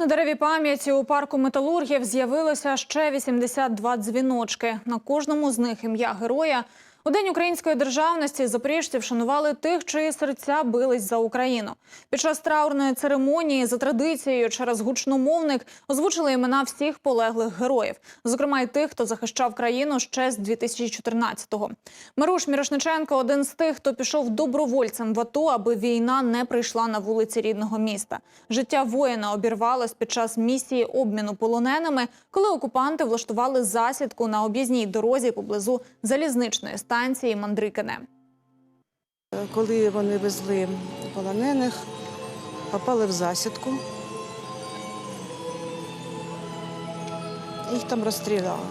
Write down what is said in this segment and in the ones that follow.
На дереві пам'яті у парку металургів з'явилося ще 82 дзвіночки. На кожному з них ім'я героя. У День української державності запоріжці вшанували тих, чиї серця бились за Україну. Під час траурної церемонії за традицією через гучномовник озвучили імена всіх полеглих героїв, зокрема й тих, хто захищав країну ще з 2014-го. Маруш Мірошниченко один з тих, хто пішов добровольцем в АТО, аби війна не прийшла на вулиці рідного міста. Життя воїна обірвалось під час місії обміну полоненими, коли окупанти влаштували засідку на об'їзній дорозі поблизу залізничної станції Мандрикине. Коли вони везли полонених, попали в засідку. Їх там розстріляли.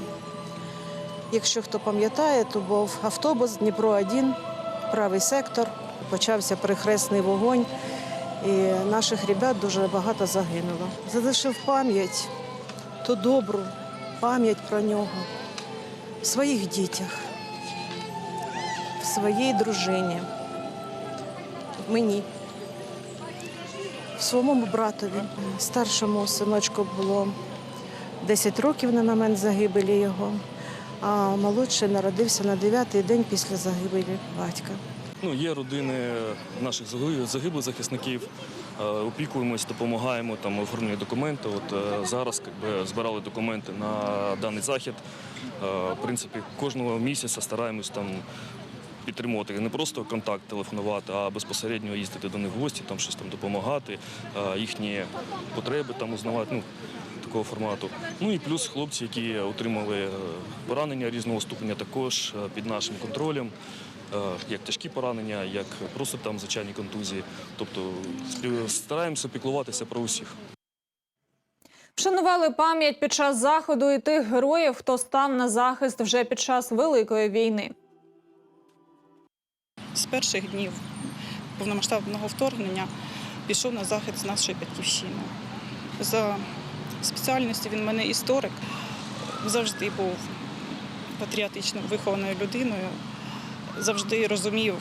Якщо хто пам'ятає, то був автобус Дніпро-1, правий сектор, почався перехресний вогонь, і наших ребят дуже багато загинуло. Залишив пам'ять, ту добру пам'ять про нього в своїх дітях своїй дружині, мені, своєму братові. Старшому синочку було 10 років на момент загибелі його, а молодший народився на 9-й день після загибелі батька. Ну, є родини наших загиблих- захисників. е, Опікуємось, допомагаємо там оформлені документи. От е, зараз якби, збирали документи на даний захід. Е, В принципі, кожного місяця стараємось там підтримувати не просто контакт, телефонувати, а безпосередньо їздити до них в гості, там щось там допомагати, їхні потреби там узнавати. Ну, такого формату. Ну і плюс хлопці, які отримали е, поранення різного ступеня, також е, під нашим контролем. Е, Як тяжкі поранення, як просто там звичайні контузії. Тобто стараємося піклуватися про усіх. Вшанували пам'ять під час заходу і тих героїв, хто став на захист вже під час Великої війни. З перших днів повномасштабного вторгнення пішов на захист нашої батьківщини. За спеціальністю він мене історик, завжди був патріотично вихованою людиною, завжди розумів,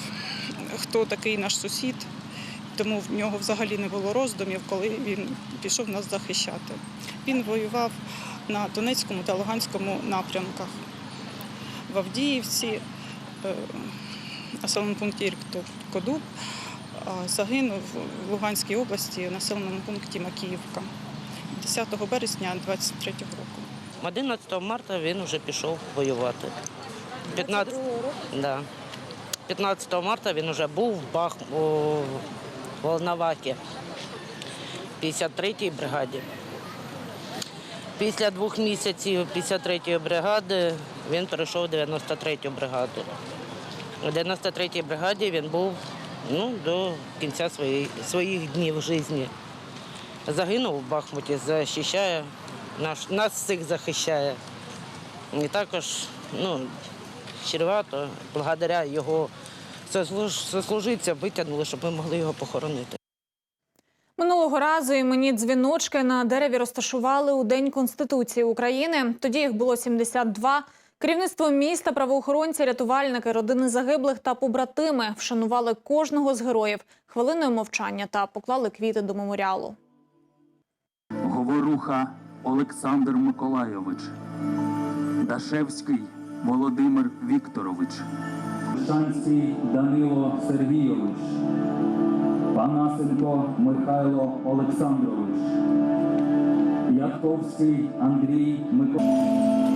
хто такий наш сусід, тому в нього взагалі не було роздумів, коли він пішов нас захищати. Він воював на Донецькому та Луганському напрямках в Авдіївці. Населеному пункті Іркту Кодуб, загинув в Луганській області в населеному пункті Макіївка 10 березня 23 року. 11 марта він вже пішов воювати. 15... Да. 15 марта він вже був в Бах... у Волновакі, 53-й бригаді. Після двох місяців 53-ї бригади він перейшов в 93-ю бригаду. У 93-й бригаді він був ну, до кінця своєї, своїх днів житті. Загинув в Бахмуті, захищає, наш, нас всіх захищає. І також ну, чревато, благодаря його сослуж- сослуживцям витягнули, щоб ми могли його похоронити. Минулого разу імені дзвіночки на дереві розташували у День Конституції України. Тоді їх було 72. Керівництво міста, правоохоронці, рятувальники, родини загиблих та побратими вшанували кожного з героїв хвилиною мовчання та поклали квіти до меморіалу. Говоруха Олександр Миколайович, Дашевський Володимир Вікторович, Шанський Данило Сергійович, Панасенко Михайло Олександрович, Ятковський Андрій Миколайович.